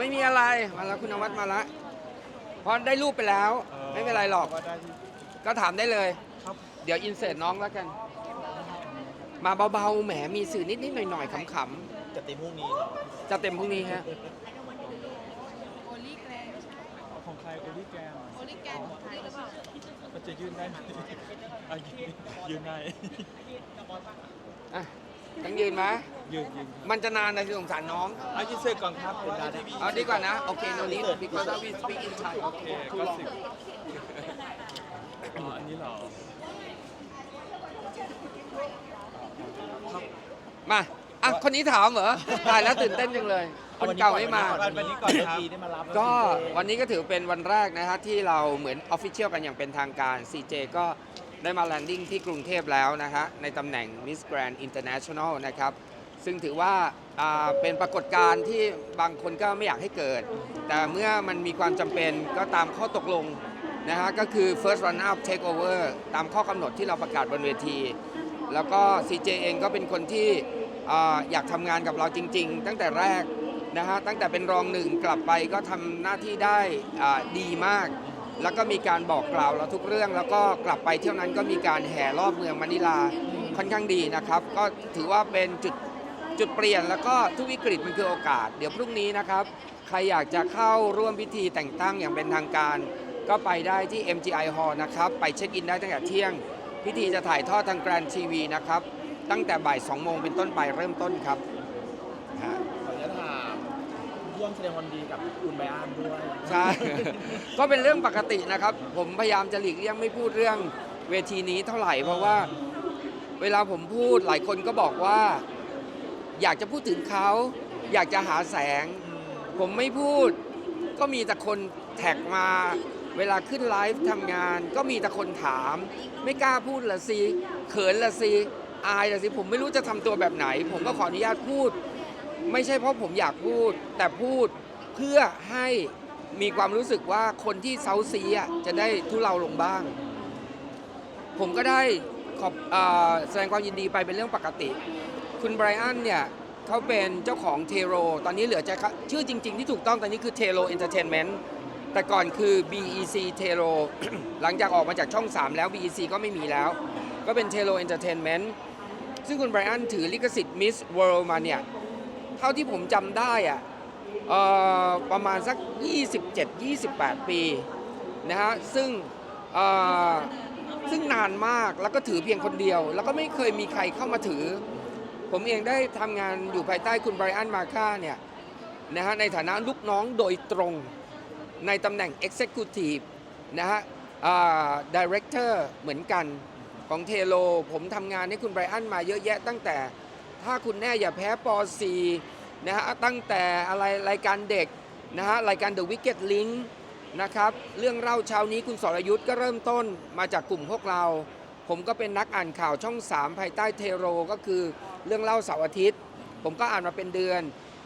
ไม่มีอะไรมาแล้วคุณนวัดมาละเพราะได้รูปไปแล้ว ไม่เป็นไรหรอก ว่าได้ที่ ก็ถามได้เลย ครับ เดี๋ยวอินเสิร์ตน้องแล้วกัน มาเบาๆ แหม มีสื่อนิดๆ หน่อยๆ ขำจะเต็มพรุ่งนี้เหรอๆจะเต็มพรุ่งนี้ฮะ โอลิแกรนของใครโอลิแกนโอลิแกรนของไทยหรือเปล่ามันจะยื่นได้ไหมอะยืนยืนได้ อะ ต้องยืนไหมยืนยืนมันจะนานนะที่สงสารน้อง เอายินเสิร์ตก่อนครับเป็นดาทีวีเอาดีกว่านะ โอเค no need because we speak in Thai โอเคก็สิบอ๋ออันนี้เหรอมา อะ คนนี้ถามเหรอตายแล้วตื่นเต้นจังเลย คนเก่าไม่มา วันนี้ก่อนครับได้มารับก็วันนี้ก็ถือเป็นวันแรกนะฮะที่เราเหมือนออฟฟิเชียลกันอย่างเป็นทางการ CJ ก็ ได้มาแลนดิ้งที่กรุงเทพแล้วนะฮะในตำแหน่ง Miss Grand International นะครับ ซึ่งถือว่าเป็นปรากฏการณ์ที่บางคนก็ไม่อยากให้เกิด แต่เมื่อมันมีความจำเป็นก็ตามข้อตกลงนะฮะก็คือ first run up take over ตามข้อกำหนดที่เราประกาศบนเวที แล้วก็ CJ เองก็เป็นคนที่อยากทำงานกับเราจริง ๆ ตั้งแต่แรกนะฮะตั้งแต่เป็นรองหนึ่งกลับไปก็ทำหน้าที่ได้ดีมาก แล้วก็มีการบอกกล่าวเราทุกเรื่อง แล้วก็กลับไปเที่ยวนั้นก็มีการแห่รอบเมืองมะนิลาค่อนข้างดีนะครับ ก็ถือว่าเป็นจุดจุดเปลี่ยนแล้วก็ทุกวิกฤตมันคือโอกาส เดี๋ยวพรุ่งนี้นะครับ ใครอยากจะเข้าร่วมพิธีแต่งตั้งอย่างเป็นทางการ ก็ไปได้ที่ MGI Hall นะครับ ไปเช็คอินได้ตั้งแต่เที่ยง พิธีจะถ่ายทอดทางแกรนทีวีนะครับ ตั้งแต่บ่าย2โมงเป็นต้นไปเริ่มต้นครับขออนุญาตถาม ร่วมแสดงความดีกับคุณไบอันด้วย ใช่ ก็เป็นเรื่องปกตินะครับ ผมพยายามจะหลีกเลี่ยงไม่พูดเรื่องเวทีนี้เท่าไหร่ เพราะว่าเวลาผมพูดหลายคนก็บอกว่า อยากจะพูดถึงเขา อยากจะหาแสง ผมไม่พูด ก็มีแต่คนแท็กมา เวลาขึ้นไลฟ์ทำงาน ก็มีแต่คนถาม ไม่กล้าพูดละสิเขินละสิอายละสิผมไม่รู้จะทำตัวแบบไหน ผมก็ขออนุญาตพูด ไม่ใช่เพราะผมอยากพูด แต่พูดเพื่อให้มีความรู้สึกว่าคนที่เซาซีอะจะได้ทุเลาลงบ้าง ผมก็ได้ขอบอแสดงความยินดีไปเป็นเรื่องปกติ คุณไบรอันเนี่ยเขาเป็นเจ้าของเทโร ตอนนี้เหลือจะชื่อจริง ๆ ที่ถูกต้องตอนนี้คือเทโรเอนเตอร์เทนเมนต์แต่ก่อนคือ BEC เทโรหลังจากออกมาจากช่อง 3 แล้ว BEC ก็ไม่มีแล้ว ก็เป็นเทโรเอนเตอร์เทนเมนต์ซึ่งคุณไบรอันถือลิขสิทธิ์ Miss World มาเนี่ย เท่าที่ผมจำได้อะออประมาณสัก 27-28 ปีนะฮะซึ่งซึ่งนานมากแล้วก็ถือเพียงคนเดียว แล้วก็ไม่เคยมีใครเข้ามาถือ ผมเองได้ทำงานอยู่ภายใต้คุณไบรอันมาค่าเนี่ยนะฮะในฐานะลูกน้องโดยตรงในตำแหน่ง Executive นะฮะอ่า Director เหมือนกันของเทโล ผมทำงานให้คุณไบรอันมาเยอะแยะตั้งแต่ ถ้าคุณแน่อย่าแพ้ป .4 นะฮะตั้งแต่อะไรรายการเด็กนะฮะรายการ The Wicked Link นะครับเรื่องเล่าเช้านี้คุณสรยุทธ์ก็เริ่มต้นมาจากกลุ่มพวกเรา ผมก็เป็นนักอ่านข่าวช่อง 3 ภายใต้เทโรก็คือเรื่องเล่าเสาร์อาทิตย์ ผมก็อ่านมาเป็นเดือน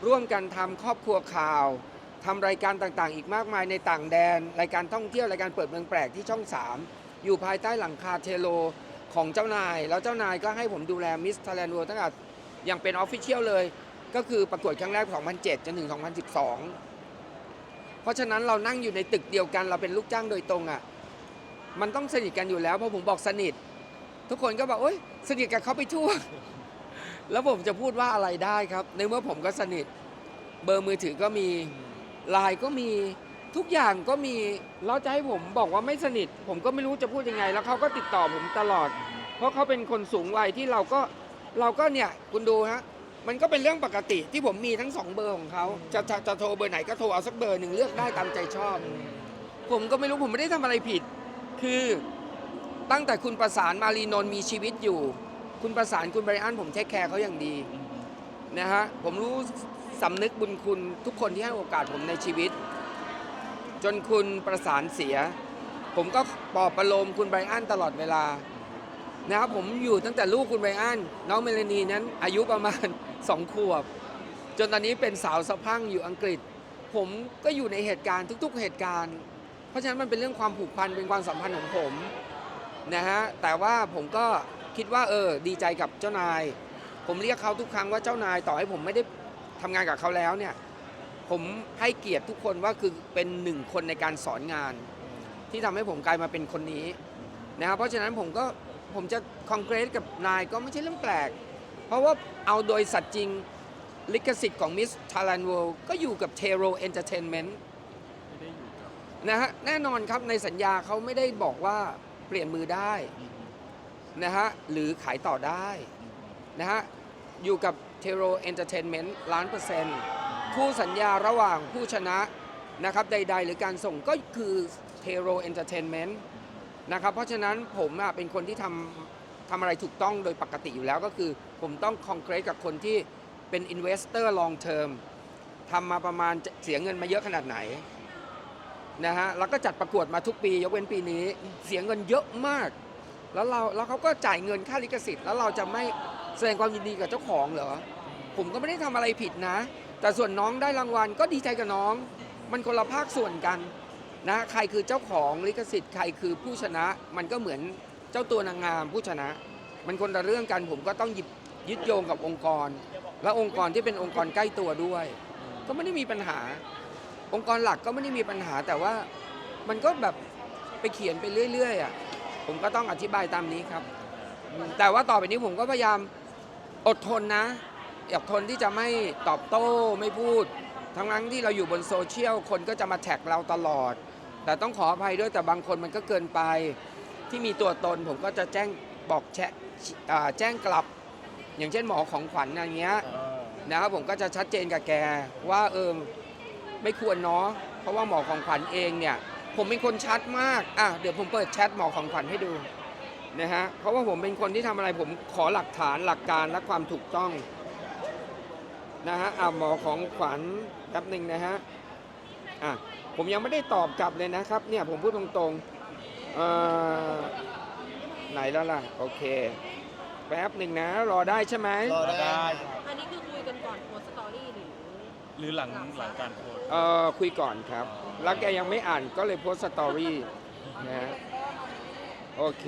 ร่วมกันทำครอบครัวข่าวทำรายการต่างๆ อีกมากมายในต่างแดน รายการท่องเที่ยวรายการเปิดเมืองแปลกที่ช่อง 3 อยู่ภายใต้หลังคาเทโลของเจ้านาย แล้วเจ้านายก็ให้ผมดูแลมิสทแลนด์ตั้งแต่ ย่างเป็นออฟฟิเชียลเลย ก็คือประกวดครั้งแรก 2007 จนถึง 2012 เพราะฉะนั้นเรานั่งอยู่ในตึกเดียวกันเราเป็นลูกจ้างโดยตรงอะ่ะมันต้องสนิทกันอยู่แล้วเพราะผมบอกสนิท ทุกคนก็บอกโอ๊ยสนิทกับเขาไปทั่ว แล้วผมจะพูดว่าอะไรได้ครับ ในเมื่อผมก็สนิท เบอร์มือถือก็มีไลน์ก็มีทุกอย่างก็มีแล้วจะให้ผมบอกว่าไม่สนิท ผมก็ไม่รู้จะพูดยังไง แล้วเขาก็ติดต่อผมตลอด เพราะเขาเป็นคนสูงวัยที่เราก็ เราก็เนี่ยคุณดูฮะมันก็เป็นเรื่องปกติที่ผมมีทั้งสองเบอร์ของเขาจะจะจะโทรเบอร์ไหนก็โทรเอาสักเบอร์หนึ่งเลือกได้ตามใจชอบ ผมก็ไม่รู้ผมไม่ได้ทำอะไรผิด คือตั้งแต่คุณประสานมารีนนท์มีชีวิตอยู่ คุณประสานคุณไบรอันผมเทคแคร์เขาอย่างดีนะฮะผมรู้สำนึกบุญคุณทุกคนที่ให้โอกาสผมในชีวิต จนคุณประสานเสีย ผมก็ปลอบประโลมคุณไบรอันตลอดเวลา นะครับผมอยู่ตั้งแต่ลูกคุณไบอันน้องเมลานีนั้นอายุประมาณสองขวบ จนตอนนี้เป็นสาวสะพังอยู่อังกฤษ ผมก็อยู่ในเหตุการณ์ทุก ๆ เหตุการณ์ เพราะฉะนั้นมันเป็นเรื่องความผูกพันเป็นความสัมพันธ์ของผมนะฮะแต่ว่าผมก็คิดว่าเออดีใจกับเจ้านาย ผมเรียกเขาทุกครั้งว่าเจ้านายต่อให้ผมไม่ได้ทำงานกับเขาแล้วเนี่ยผมให้เกียรติทุกคนว่าคือเป็นหนึ่งคนในการสอนงาน ที่ทำให้ผมกลายมาเป็นคนนี้นะครับเพราะฉะนั้นผมก็ ผมจะคอนเกรสกับนายก็ไม่ใช่เรื่องแปลก เพราะว่าเอาโดยสัตว์จริง ลิขสิทธิ์ของ Miss Thailand World ก็อยู่กับ t e r o Entertainment ไม่ได้อยู่กับนะฮะแน่นอนครับในสัญญาเขาไม่ได้บอกว่าเปลี่ยนมือได้ นะฮะ หรือขายต่อได้ นะฮะ อยู่กับ t e r o Entertainment ล้านเปอร์เซ็นต์คู่สัญญาระหว่างผู้ชนะนะครับใด ๆ หรือการส่งก็คือ t e r o Entertainment นต์ นะครับ เพราะฉะนั้นผมเป็นคนที่ทำทำอะไรถูกต้องโดยปกติอยู่แล้วก็คือ ผมต้องคอนเกรสกับคนที่เป็น Investor Long Term ทำมาประมาณเสียเงินมาเยอะขนาดไหนนะฮะแล้วก็จัดประกวดมาทุกปี ยกเว้นปีนี้ เสียเงินเยอะมาก แล้วเราแล้วเขาก็จ่ายเงินค่าลิขสิทธิ์แล้วเราจะไม่แสดงความยินดีกับเจ้าของเหรอผมก็ไม่ได้ทำอะไรผิดนะ แต่ส่วนน้องได้รางวัลก็ดีใจกับน้อง มันคนละภาคส่วนกัน นะใครคือเจ้าของลิขสิทธิ์ใครคือผู้ชนะ มันก็เหมือนเจ้าตัวนางงามผู้ชนะ มันคนละเรื่องกันผมก็ต้องหยิบยึดโยงกับองค์กร และองค์กรที่เป็นองค์กรใกล้ตัวด้วย ก็ไม่ได้มีปัญหา องค์กรหลักก็ไม่ได้มีปัญหา แต่ว่ามันก็แบบไปเขียนไปเรื่อยๆอะผมก็ต้องอธิบายตามนี้ครับ แต่ว่าต่อไปนี้ผมก็พยายามอดทนนะอดทนที่จะไม่ตอบโต้ไม่พูด ทั้งนั้นที่เราอยู่บนโซเชียลคนก็จะมาแท็กเราตลอด แต่ต้องขออภัยด้วยแต่บางคนมันก็เกินไป ที่มีตัวตนผมก็จะแจ้งบอกแชอ่าแจ้งกลับ อย่างเช่นหมอของขวัญอย่างเงี้ยเออนะครับผมก็จะชัดเจนกับแกว่าเออไม่ควรเนาะเพราะว่าหมอของขวัญเองเนี่ยผมเป็นคนชัดมากอะเดี๋ยวผมเปิดแชทหมอของขวัญให้ดูนะฮะเพราะว่าผมเป็นคนที่ทำอะไรผมขอหลักฐานหลักการและความถูกต้องนะฮะอะหมอของขวัญแป๊บหนึ่งนะฮะอะ ผมยังไม่ได้ตอบกลับเลยนะครับ เนี่ยผมพูดตรงๆเอ่อไหนแล้วล่ะ โอเค แป๊บหนึ่งนะ รอได้ใช่ไหมรอได้ อันนี้คือคุยกันก่อนโพสต์สตอรี่หรือหรือหลังหลังการโพสต์เอ่อคุยก่อนครับ แล้วแกยังไม่อ่านก็เลยโพสต์สตอรี่นะฮะโอเค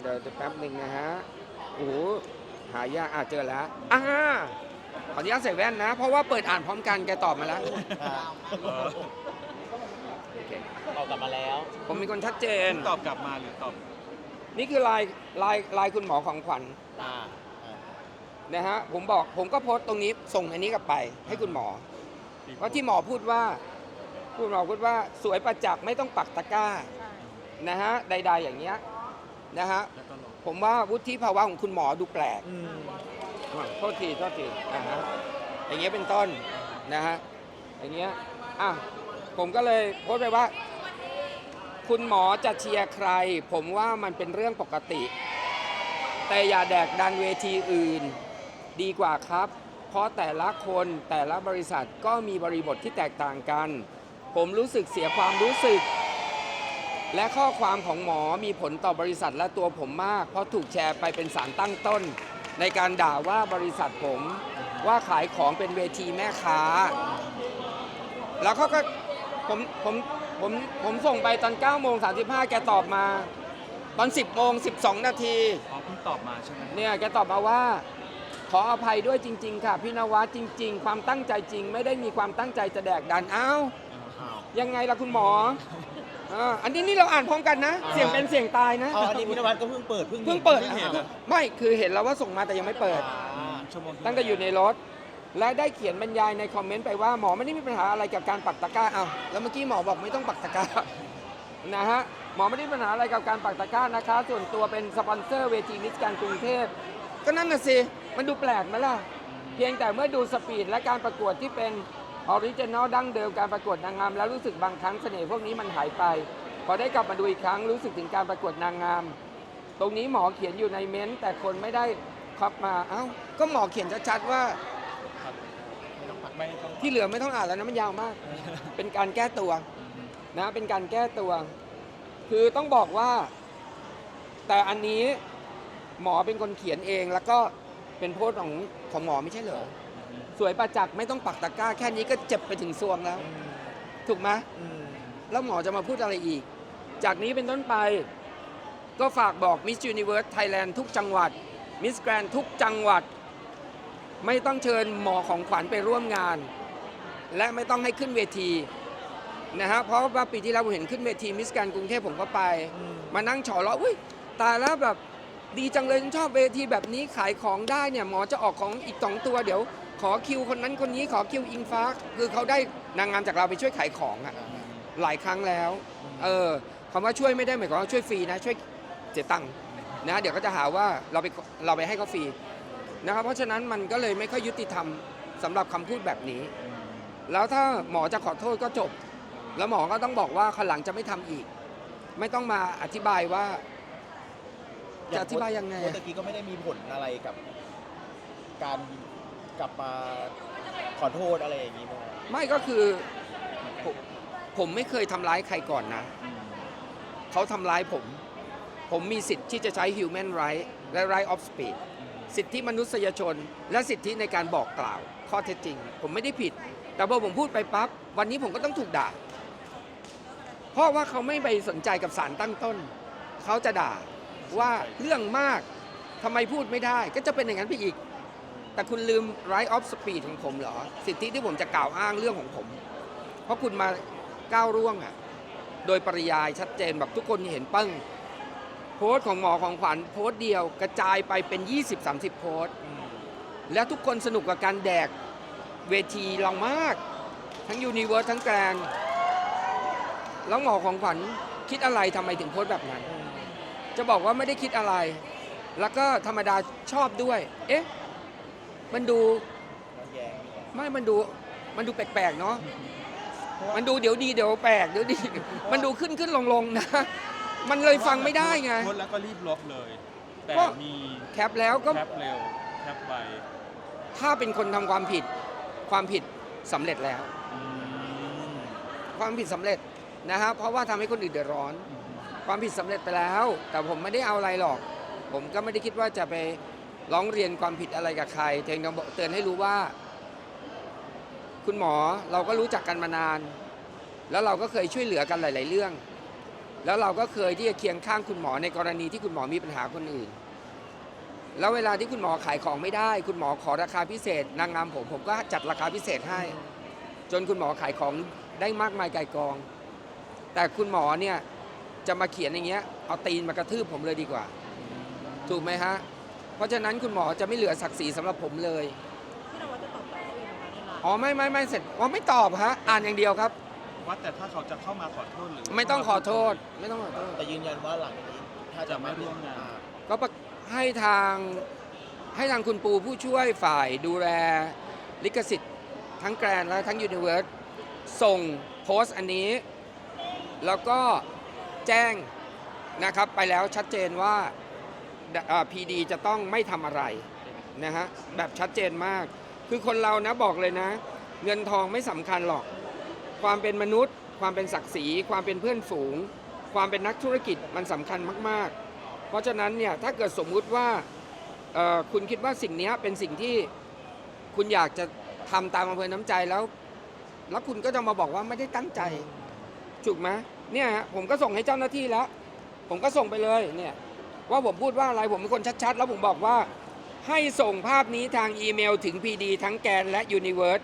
เดี๋ยวจะแป๊บหนึ่งนะฮะโอ้โหหายากอะเจอแล้วอ่า ขออนุญาตใส่แว่นนะ เพราะว่าเปิดอ่านพร้อมกันแกตอบมาแล้วเออโอเค ตอบกลับมาแล้ว ผมเป็นคนชัดเจน ตอบกลับมาหรือตอบนี่คือลายลายลายคุณหมอของขวัญอ่านะฮะ ผมบอกผมก็โพสต์ตรงนี้ส่งอันนี้กลับไป ให้คุณหมอ เพราะที่หมอพูดว่าคุณหมอพูดว่าสวยประจักษ์ไม่ต้องปักตะกร้านะฮะใดๆอย่างเงี้ยนะฮะ แล้วก็ลงผมว่าวุฒิภาวะของคุณหมอดูแปลก อืมอะ โทษทีโทษทีอ่าฮะอย่างเงี้ยเป็นต้นนะฮะอย่างเงี้ยอะผมก็เลยโพสต์ไปว่า คุณหมอจะเชียร์ใคร ผมว่ามันเป็นเรื่องปกติ แต่อย่าแดกดันเวทีอื่น ดีกว่าครับ เพราะแต่ละคนแต่ละบริษัทก็มีบริบทที่แตกต่างกัน ผมรู้สึกเสียความรู้สึก และข้อความของหมอมีผลต่อบริษัทและตัวผมมาก เพราะถูกแชร์ไปเป็นสารตั้งต้น ในการด่าว่าบริษัทผมว่าขายของเป็นเวทีแม่ค้า แล้วเขาก็ผมผมผมผมส่งไปตอน9โมง35 แกตอบมา ตอน 10โมง12 นาทีอ๋อเพิ่งตอบมาใช่ไหมเนี่ยแกตอบมาว่า ขออภัยด้วยจริง ๆ ค่ะ พี่นวัดจริง ๆ ความตั้งใจจริง ไม่ได้มีความตั้งใจจะแดกดันอ้าวอ้าวยังไงล่ะคุณหมอ อ่าอันนี้นี่เราอ่านพร้อมกันนะ เสียงเป็นเสียงตายนะ อ๋ออันนี้พี่นวัดก็เพิ่งเปิดเพิ่งเพิ่งเปิดเห็นเหรอไม่คือเห็นแล้วว่าส่งมาแต่ยังไม่เปิด อ่าชั่วโมงที่ตั้งแต่อยู่ในรถ และได้เขียนบรรยายในคอมเมนต์ไปว่าหมอไม่ได้มีปัญหาอะไรกับการปักตะกร้าเอาแล้วเมื่อกี้หมอบอกไม่ต้องปักตะกร้า นะฮะหมอไม่ได้มีปัญหาอะไรกับการปักตะกร้านะคะ ส่วนตัวเป็นสปอนเซอร์เวทีมิสการกรุงเทพก็นั่นน่ะสิมันดูแปลกไหมล่ะ เพียงแต่เมื่อดูสปีดและการประกวดที่เป็น ออริจินอลดั้งเดิมการประกวดนางงาม แล้วรู้สึกบางครั้งเสน่ห์พวกนี้มันหายไป พอได้กลับมาดูอีกครั้งรู้สึกถึงการประกวดนางงาม ตรงนี้หมอเขียนอยู่ในเม้นต์แต่คนไม่ได้ครับมาเอ้าก็หมอเขียนชัดๆว่า ไม่ต้องที่เหลือไม่ต้องอ่านแล้วนะมันยาวมาก เป็นการแก้ตัวนะเป็นการแก้ตัว คือต้องบอกว่า แต่อันนี้หมอเป็นคนเขียนเองแล้วก็เป็นโพสต์ของของหมอไม่ใช่เหรอ สวยประจักษ์ไม่ต้องปักตะกร้า แค่นี้ก็เจ็บไปถึงซวงแล้ว ถูกไหมอืมแล้วหมอจะมาพูดอะไรอีก จากนี้เป็นต้นไป ก็ฝากบอก Miss Universe Thailand ทุกจังหวัด Miss Grand ทุกจังหวัด ไม่ต้องเชิญหมอของขวัญไปร่วมงาน และไม่ต้องให้ขึ้นเวทีนะฮะเพราะว่าปีที่แล้วผมเห็นขึ้นเวทีมิสแกรนกรุงเทพผมก็ไป มานั่งฉอเลาะอุ้ยตายแล้วแบบดีจังเลยฉันชอบเวทีแบบนี้ขายของได้เนี่ยหมอจะออกของอีกสองตัวเดี๋ยว ขอคิวคนนั้นคนนี้ขอคิวอิงฟ้า คือเขาได้นางงามจากเราไปช่วยขายของอะหลายครั้งแล้ว เออคำว่าช่วยไม่ได้หมายความว่าช่วยฟรีนะช่วยเสียตังค์นะเดี๋ยวก็จะหาว่าเราไปเราไปให้เขาฟรีนะครับเพราะฉะนั้นมันก็เลยไม่ค่อยยุติธรรมสำหรับคำพูดแบบนี้ แล้วถ้าหมอจะขอโทษก็จบ แล้วหมอก็ต้องบอกว่าครั้งหลังจะไม่ทำอีก ไม่ต้องมาอธิบายว่าจะอธิบายยังไงโพสต์ตะกี้ก็ไม่ได้มีผลอะไรกับการ กลับมาขอโทษอะไรอย่างนี้มั้งไม่ก็คือผมผมไม่เคยทำร้ายใครก่อนนะเขาทำร้ายผม ผมมีสิทธิ์ที่จะใช้ human right และ right of speech สิทธิมนุษยชน และสิทธิในการบอกกล่าวข้อเท็จจริง ผมไม่ได้ผิด แต่พอผมพูดไปปั๊บ วันนี้ผมก็ต้องถูกด่า เพราะว่าเขาไม่ไปสนใจกับสารตั้งต้น เขาจะด่าว่าเรื่องมากทำไมพูดไม่ได้ ก็จะเป็นอย่างนั้นไปอีก แต่คุณลืม right of speech ของผมเหรอ สิทธิที่ผมจะกล่าวอ้างเรื่องของผม เพราะคุณมาก้าวร่วงอะ โดยปริยายชัดเจนแบบทุกคนเห็นปึ้งโพสต์ของหมอของขวัญโพสต์เดียวกระจายไปเป็น 20-30 โพสต์ แล้วทุกคนสนุกกับการแดกเวทีเรามาก ทั้งยูนิเวิร์สทั้งแกรนแล้วหมอของขวัญคิดอะไรทำไมถึงโพสต์แบบนั้น จะบอกว่าไม่ได้คิดอะไร แล้วก็ธรรมดาชอบด้วย เอ๊ะ มันดูย้อนแย้งไม่มันดูมันดูแปลกๆเนาะมันดูเดี๋ยวดีเดี๋ยวแปลกเดี๋ยวดี มันดูขึ้นขึ้นลงลงๆนะ มันเลยฟังไม่ได้ไงโพสต์แล้วก็รีบลบเลย แต่ก็ มีแคปแล้วก็แคปเร็วแคปไวถ้าเป็นคนทำความผิด ความผิดสำเร็จแล้ว อืมความผิดสำเร็จนะฮะเพราะว่าทำให้คนอื่นเดือดร้อน ความผิดสำเร็จไปแล้ว แต่ผมไม่ได้เอาอะไรหรอก ผมก็ไม่ได้คิดว่าจะไป ร้องเรียนความผิดอะไรกับใครเพียงต่บอกเตือนให้รู้ว่า คุณหมอเราก็รู้จักกันมานาน แล้วเราก็เคยช่วยเหลือกันหลาย ๆ เรื่อง แล้วเราก็เคยที่จะเคียงข้างคุณหมอในกรณีที่คุณหมอมีปัญหาคนอื่น แล้วเวลาที่คุณหมอขายของไม่ได้ คุณหมอขอราคาพิเศษ นางงามผมผมก็จัดราคาพิเศษให้ จนคุณหมอขายของได้มากมายไกลกอง แต่คุณหมอเนี่ยจะมาเขียนอย่างเงี้ยเอาตีนมากระทืบผมเลยดีกว่า ถูกไหมฮะ เพราะฉะนั้นคุณหมอจะไม่เหลือศักดิ์ศรีสำหรับผมเลยพี่นวัดจะตอบกลับเขาเองนะคะในไลน์อ๋อไม่ไม่ไม่เสร็จอ๋อไม่ตอบฮะอ่านอย่างเดียวครับ ว่าแต่ถ้าเขาจะเข้ามาขอโทษหรือไม่ต้องขอโทษ ไม่ต้องขอโทษ แต่ยืนยันว่าหลังจากนี้ถ้าจะไม่ร่วมงาน ก็ประให้ทางให้ทางคุณปูผู้ช่วยฝ่ายดูแลลิขสิทธิ์ทั้งแกรนด์และทั้งยูนิเวิร์สส่งโพสต์อันนี้ แล้วก็แจ้งนะครับไปแล้วชัดเจนว่า พีดีจะต้องไม่ทำอะไรนะฮะแบบชัดเจนมาก คือคนเรานะบอกเลยนะ เงินทองไม่สำคัญหรอก ความเป็นมนุษย์ ความเป็นศักดิ์ศรี ความเป็นเพื่อนฝูง ความเป็นนักธุรกิจมันสำคัญมาก ๆ เพราะฉะนั้นเนี่ยถ้าเกิดสมมุติว่าคุณคิดว่าสิ่งนี้เป็นสิ่งที่คุณอยากจะทำตามอำเภอน้ำใจแล้ว แล้วคุณก็จะมาบอกว่าไม่ได้ตั้งใจถูกไหมเนี่ยฮะผมก็ส่งให้เจ้าหน้าที่แล้ว ผมก็ส่งไปเลยเนี่ย ว่าผมพูดว่าอะไรผมเป็นคนชัดๆ แล้วผมบอกว่าให้ส่งภาพนี้ทางอีเมลถึง PD ทั้งแกนและ Universe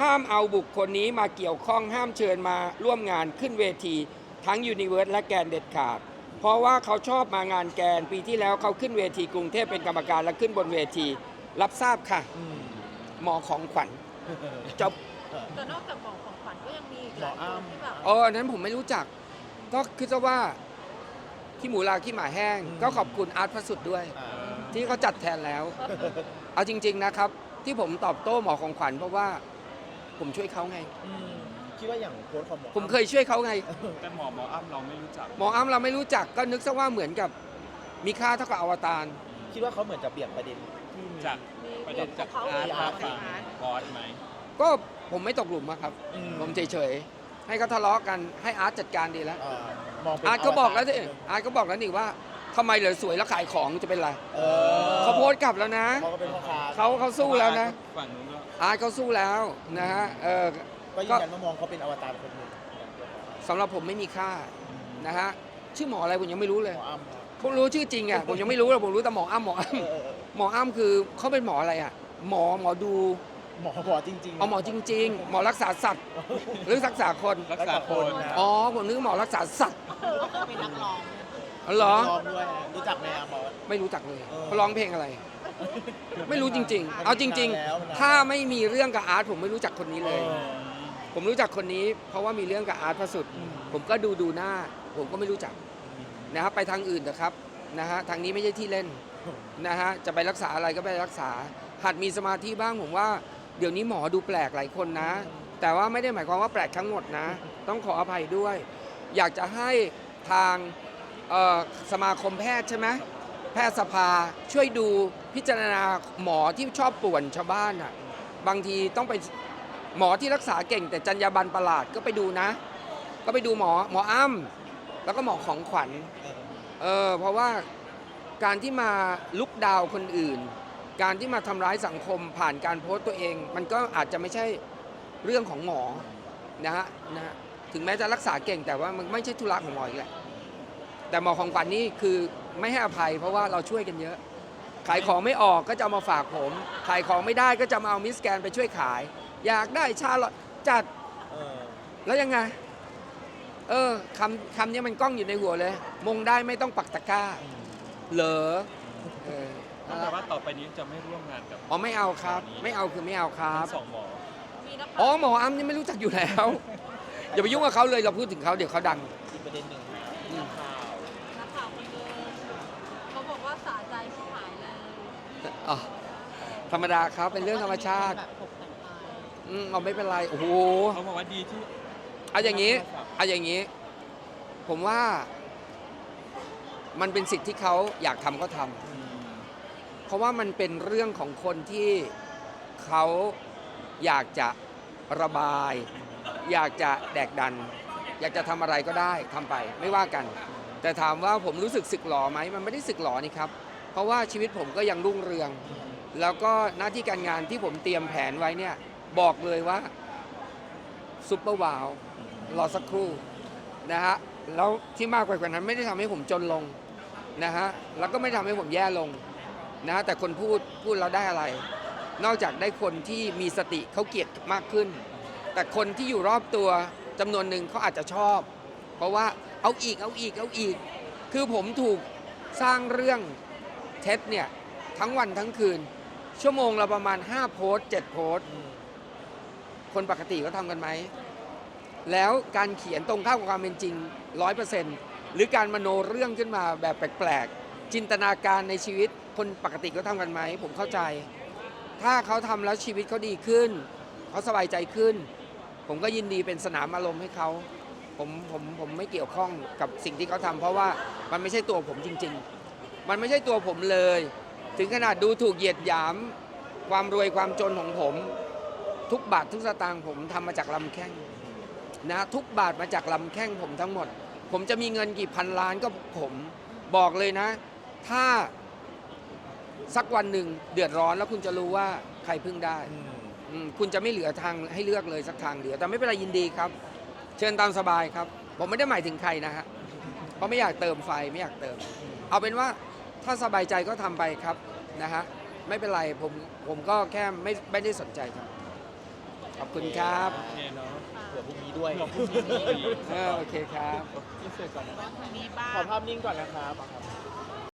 ห้ามเอาบุคคลนี้มาเกี่ยวข้องห้ามเชิญมาร่วมงานขึ้นเวทีทั้ง Universe และแกนเด็ดขาด เพราะว่าเขาชอบมางานแกนปีที่แล้วเขาขึ้นเวทีกรุงเทพเป็นกรรมการและขึ้นบนเวที รับทราบค่ะ หมอของขวัญจบแต่นอกจากหมอของขวัญก็ยังมีอีกหหมอลายคอ้ำนที่แบบเอออันนั้นผมไม่รู้จัก ก็คิดซะว่า ขี้หมูลาขี้หมาแห้ง ก็ขอบคุณอาร์ตพระสุดด้วยอ่าที่เขาจัดแทนแล้ว เอาจริง ๆนะครับ ที่ผมตอบโต้หมอของขวัญเพราะว่าผมช่วยเขาไงอืมคิดว่าอย่างโพสต์ของหมอผมเคยช่วยเขาไง แต่หมอหมออ้ำเราไม่รู้จัก หมออ้ำเราไม่รู้จักก็นึกซะว่าเหมือนกับมีค่าเท่ากับอวตาร คิดว่าเขาเหมือนจะเบี่ยงประเด็นที่มี จากมีประเด็นจากเขาอาร์ตเองมาเขาฝั่งอาร์ตบอสไหม ก็ผมไม่ตกหลุมอะครับ อืม ผมเฉยๆให้เขาทะเลาะกันให้อาร์ตจัดการดีแล้ว อ่า มองเป็นอาร์ตก็บอกแล้วสิวตารอาร์ตก็บอกแล้วนี่ว่าทำไมเหลือสวยแล้วขายของจะเป็นไรเออเขาโพสต์กลับแล้วนะ เขาก็เป็นพ่อค้าเขาเขาสู้แล้วนะ ฝั่งนู้นก็อาร์ตเขาสู้แล้วนะฮะเออก็ยืนยันว่ามองเขาเป็นอวตารคนหนึ่งสำหรับผมไม่มีค่านะฮะชื่อหมออะไรผมยังไม่รู้เลหยมออ้ำครับผมรู้ชื่อจริงอะผมยังไม่รู้เลยผมรู้แต่หมออ้ำหมออ้ำเออเออเออหมออ้ำคือเขาเป็นหมออะไรอะ หมอหมอดู หมอหมอจริงๆ เอาหมอจริง ๆ หมอรักษาสัตว์หรือรักษาคนรักษาคนนะ อ๋อผมนึกว่าหมอรักษาสัตว์เป็นนักร้องอ๋อเหรอ ลองด้วยรู้จักไหมอะหมอ ไม่รู้จักเลยเออ เขาร้องเพลงอะไร ไม่รู้จริง ๆ เอาจริงแล้วนะๆถ้าไม่มีเรื่องกับอาร์ตผมไม่รู้จักคนนี้เลยเออผมรู้จักคนนี้ เพราะว่ามีเรื่องกับอาร์ตพระสุดอืมผมก็ดูดูหน้า ผมก็ไม่รู้จักนะครับไปทางอื่นนะครับนะฮะทางนี้ไม่ใช่ที่เล่นนะฮะจะไปรักษาอะไรก็ไปรักษา หัดมีสมาธิบ้างผมว่า เดี๋ยวนี้หมอดูแปลกหลายคนนะ แต่ว่าไม่ได้หมายความว่าแปลกทั้งหมดนะ ต้องขออภัยด้วย อยากจะให้ทางเอ่อสมาคมแพทย์ใช่ไหมแพทยสภาช่วยดูพิจารณาหมอที่ชอบป่วนชาวบ้านอะบางทีต้องไปหมอที่รักษาเก่ง แต่จรรยาบรรณประหลาดก็ไปดูนะ ก็ไปดูหมอหมออ้ำแล้วก็หมอของขวัญเออเพราะว่าการที่มาลุกดาวคนอื่น การที่มาทำร้ายสังคมผ่านการโพสต์ตัวเอง มันก็อาจจะไม่ใช่เรื่องของหมอนะฮะนะฮะถึงแม้จะรักษาเก่งแต่ว่ามันไม่ใช่ธุระของหมออีกแหละแต่หมอของขวัญนี่คือไม่ให้อภัย เพราะว่าเราช่วยกันเยอะ ขายของไม่ออกก็จะามาฝากผม ขายของไม่ได้ก็จะมาเอามิสแกนไปช่วยขาย อยากได้ชาลอตจัดแล้วยังไง เออคำคำนี้มันกล้องอยู่ในหัวเลย มงได้ไม่ต้องปักตะกร้า เหรอ เออนั่นแปลว่าต่อไปนี้จะไม่ร่วมงานกับอ๋อไม่เอาครับ ไม่เอาคือไม่เอาครับ ทั้งสองหมอมีนักอ๋อหมออ้ำนี่ไม่รู้จักอยู่แล้ว อย่าไปยุ่งกับเขาเลยเราพูดถึงเขาเดี๋ยวเขาดัง อีกประเด็นหนึ่งอืมข่าว นักข่าวคนเดิมเขาบอกว่าสาใจที่หายเลยอ๋อธรรมดาครับเป็นเรื่องธรรมชาติแบบผมแต่งกายอืมเอาไม่เป็นไรโอ้โหเขาบอกว่าดีที่เอาอย่างนี้เอาอย่างนี้ ผมว่า มันเป็นสิทธิ์ที่เขาอยากทำก็ทำอืมเพ ราะว่ามันเป็นเรื่องของคนที่เขาอยากจะระบาย อยากจะแดกดัน อยากจะทำอะไรก็ได้ทำไปไม่ว่ากัน แต่ถามว่าผมรู้สึกสึกหลอไหมมันไม่ได้สึกหลอนี่ครับ เพราะว่าชีวิตผมก็ยังรุ่งเรือง แล้วก็หน้าที่การงานที่ผมเตรียมแผนไว้เนี่ยบอกเลยว่าซุปเปอร์วาวรอสักครู่นะฮะแล้วที่มากกว่านั้นไม่ได้ทำให้ผมจนลงนะฮะแล้วก็ไม่ทำให้ผมแย่ลง นะแต่คนพูดพูดเราได้อะไร นอกจากได้คนที่มีสติเขาเกลียดมากขึ้น แต่คนที่อยู่รอบตัวจำนวนหนึ่งเขาอาจจะชอบ เพราะว่าเอาอีกเอาอีกเอาอีก คือผมถูกสร้างเรื่องเท็จเนี่ยทั้งวันทั้งคืน ชั่วโมงละประมาณ 5 โพสต์7โพสต์คนปกติเขาทำกันไหม แล้วการเขียนตรงข้ามกับความเป็นจริง 100%หรือการมโนเรื่องขึ้นมาแบบแปลกๆ จินตนาการในชีวิต คนปกติเขาทำกันไหมผมเข้าใจ ถ้าเขาทำแล้วชีวิตเขาดีขึ้น เขาสบายใจขึ้น ผมก็ยินดีเป็นสนามอารมณ์ให้เขาผมผมผมไม่เกี่ยวข้องกับสิ่งที่เขาทำเพราะว่ามันไม่ใช่ตัวผมจริง ๆ มันไม่ใช่ตัวผมเลย ถึงขนาดดูถูกเหยียดหยาม ความรวยความจนของผม ทุกบาททุกสตางค์ผมทำมาจากลำแข้งนะทุกบาทมาจากลำแข้งผมทั้งหมด ผมจะมีเงินกี่พันล้านก็ผมบอกเลยนะ ถ้า สักวันหนึ่งเดือดร้อนแล้วคุณจะรู้ว่าใครพึ่งได้อืมอืมคุณจะไม่เหลือทางให้เลือกเลยสักทางเดียวแต่ไม่เป็นไรยินดีครับ เชิญตามสบายครับ ผมไม่ได้หมายถึงใครนะฮะเพราะไม่อยากเติมไฟไม่อยากเติม เอาเป็นว่าถ้าสบายใจก็ทำไปครับนะฮะไม่เป็นไรผมผมก็แค่ไม่ไม่ได้สนใจครับ ขอบคุณครับโอเคเนาะเผื่อพรุ่งนี้ด้วยขอบคุณที่ดีเออโอเคครับที่เสร็จก่อนนะมีบ้าของภาพนิ่งก่อนนะครับ